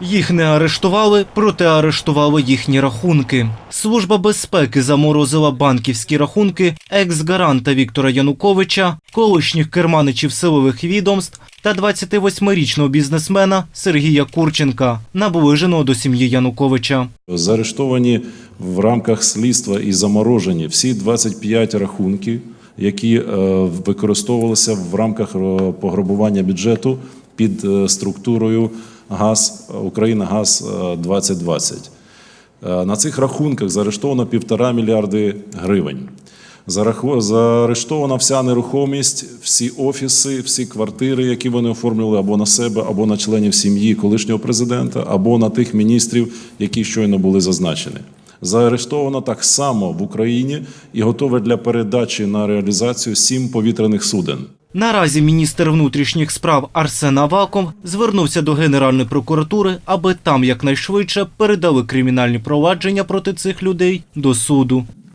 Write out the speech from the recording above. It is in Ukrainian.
Їх не арештували, проте арештували їхні рахунки. Служба безпеки заморозила банківські рахунки екс-гаранта Віктора Януковича, колишніх керманичів силових відомств та 28-річного бізнесмена Сергія Курченка, наближеного до сім'ї Януковича. Заарештовані в рамках слідства і заморожені всі 25 рахунків, які е, використовувалися в рамках е, пограбування бюджету під е, структурою ГАЗ Україна ГАЗ е, 2020. Е, На цих рахунках заарештовано півтора мільярди гривень. Заарештована вся нерухомість, всі офіси, всі квартири, які вони оформлювали або на себе, або на членів сім'ї колишнього президента, або на тих міністрів, які щойно були зазначені. Заарештовано так само в Україні і готове для передачі на реалізацію сім повітряних суден. Наразі міністр внутрішніх справ Арсен Аваков звернувся до Генеральної прокуратури, аби там якнайшвидше передали кримінальні провадження проти цих людей до суду.